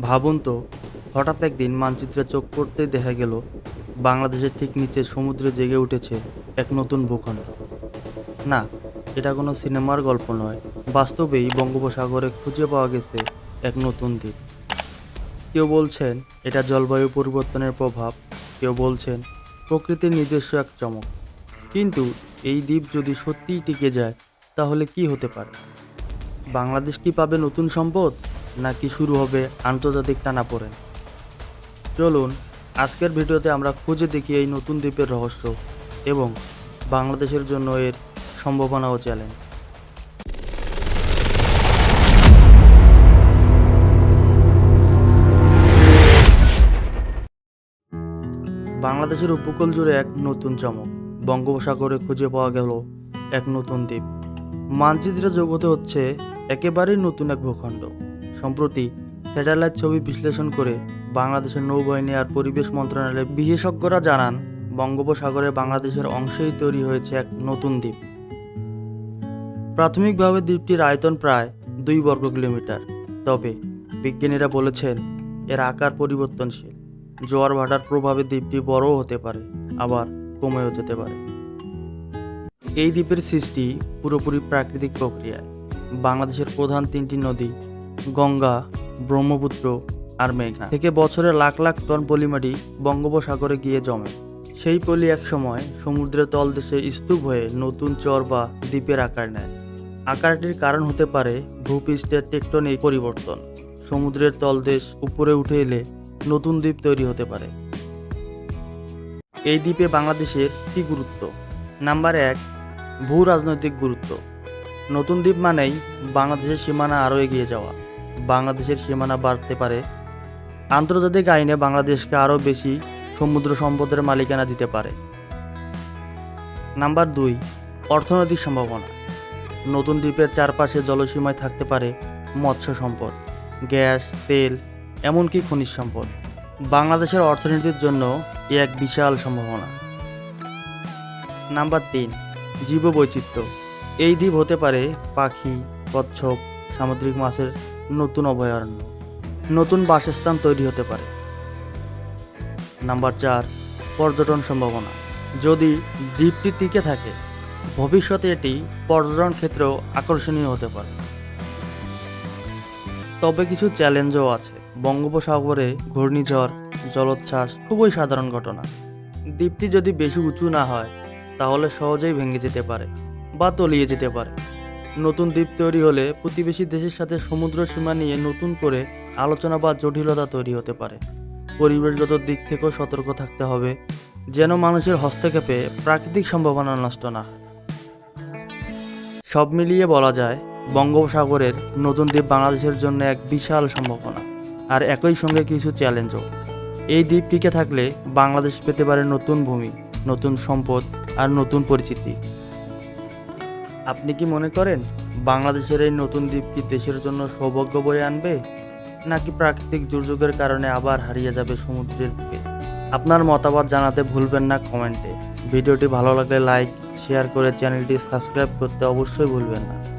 ভাবুন তো, হঠাৎ একদিন মানচিত্রে চোখ পড়তেই দেখা গেল, বাংলাদেশের ঠিক নিচে সমুদ্রে জেগে উঠেছে এক নতুন ভূখণ্ড। না, এটা কোনো সিনেমার গল্প নয়, বাস্তবেই বঙ্গোপসাগরে খুঁজে পাওয়া গেছে এক নতুন দ্বীপ। কেউ বলছেন এটা জলবায়ু পরিবর্তনের প্রভাব, কেউ বলছেন প্রকৃতির নিজস্ব এক চমক। কিন্তু এই দ্বীপ যদি সত্যিই টিকে যায়, তাহলে কি হতে পারে? বাংলাদেশ কি পাবে নতুন সম্পদ? নাকি শুরু হবে আন্তর্জাতিক টানাপোড়েন চলুন, আজকের ভিডিওতে আমরা খুঁজে দেখি এই নতুন দ্বীপের রহস্য এবং বাংলাদেশের জন্য এর সম্ভাবনা ও চ্যালেঞ্জ বাংলাদেশের উপকূল জুড়ে এক নতুন চমক। বঙ্গোপসাগরে খুঁজে পাওয়া গেল এক নতুন দ্বীপ। মানচিত্রে জগতে হচ্ছে একেবারেই নতুন এক ভূখণ্ড। সম্প্রতি স্যাটেলাইট ছবি বিশ্লেষণ করে বাংলাদেশের নৌবাহিনী আর পরিবেশ মন্ত্রণালয়ের বিশেষজ্ঞরা জানান, বঙ্গোপসাগরে বাংলাদেশের অংশেই তৈরি হয়েছে এক নতুন দ্বীপ। প্রাথমিকভাবে দ্বীপটির আয়তন প্রায় দুই বর্গ কিলোমিটার। তবে বিজ্ঞানীরা বলেছেন, এর আকার পরিবর্তনশীল। জোয়ার ভাটার প্রভাবে দ্বীপটি বড়ও হতে পারে, আবার কমেও যেতে পারে। এই দ্বীপের সৃষ্টি পুরোপুরি প্রাকৃতিক প্রক্রিয়ায়। বাংলাদেশের প্রধান তিনটি নদী গঙ্গা, ব্রহ্মপুত্র আর মেঘনা। থেকে বছরে লাখ লাখ টন পলিমাটি বঙ্গোপসাগরে গিয়ে জমে। সেই পলি একসময় সমুদ্রের তলদেশে স্তূপ হয়ে নতুন চর বা দ্বীপের আকার নেয়। আকারটির কারণ হতে পারে ভূপৃষ্ঠের টেকটনিক পরিবর্তন। সমুদ্রের তলদেশ উপরে উঠে এলে নতুন দ্বীপ তৈরি হতে পারে। এই দ্বীপে বাংলাদেশের কি গুরুত্ব? নাম্বার এক ভূ রাজনৈতিক গুরুত্ব। নতুন দ্বীপ মানেই বাংলাদেশের সীমানা আরও এগিয়ে যাওয়া। বাংলাদেশের সীমানা বাড়তে পারে। আন্তর্জাতিক আইনে বাংলাদেশকে আরও বেশি সমুদ্র সম্পদের মালিকানা দিতে পারে। নাম্বার দুই, অর্থনৈতিক সম্ভাবনা। নতুন দ্বীপের চারপাশে জলসীমায় থাকতে পারে মৎস্য সম্পদ, গ্যাস, তেল, এমনকি খনিজ সম্পদ। বাংলাদেশের অর্থনীতির জন্য এ এক বিশাল সম্ভাবনা। নাম্বার তিন, জীববৈচিত্র্য। এই দ্বীপ হতে পারে পাখি, কচ্ছপ সামুদ্রিক মাছের নতুন অভয়ারণ্য, নতুন বাসস্থান তৈরি হতে পারে। নাম্বার চার, পর্যটন সম্ভাবনা। যদি দ্বীপটি টিকে থাকে, ভবিষ্যতে এটি পর্যটন ক্ষেত্রেও আকর্ষণীয় হতে পারে। তবে কিছু চ্যালেঞ্জও আছে। বঙ্গোপসাগরে ঘূর্ণিঝড়, জলোচ্ছ্বাস খুবই সাধারণ ঘটনা। দ্বীপটি যদি বেশি উঁচু না হয়, তাহলে সহজেই ভেঙে যেতে পারে বা তলিয়ে যেতে পারে। নতুন দ্বীপ তৈরি হলে প্রতিবেশী দেশের সাথে সমুদ্র সীমা নিয়ে নতুন করে আলোচনা বা জটিলতা তৈরি হতে পারে। পরিবেশগত দিক থেকেও সতর্ক থাকতে হবে, যেন মানুষের হস্তক্ষেপে প্রাকৃতিক সম্ভাবনা নষ্ট না সব মিলিয়ে বলা যায়, বঙ্গোপসাগরের নতুন দ্বীপ বাংলাদেশের জন্য এক বিশাল সম্ভাবনা, আর একই সঙ্গে কিছু চ্যালেঞ্জও। এই দ্বীপ টিকে থাকলে বাংলাদেশ পেতে পারে নতুন ভূমি, নতুন সম্পদ, আর নতুন পরিচিতি। আপনি কি মনে করেন বাংলাদেশের এই নতুন দ্বীপ কি দেশের জন্য সৌভাগ্য বয়ে আনবে? নাকি প্রাকৃতিক দুর্যোগের কারণে আবার হারিয়ে যাবে সমুদ্রের বুকে? আপনার মতামত জানাতে ভুলবেন না কমেন্টে। ভিডিওটি ভালো লাগলে লাইক, শেয়ার করে চ্যানেলটি সাবস্ক্রাইব করতে অবশ্যই ভুলবেন না।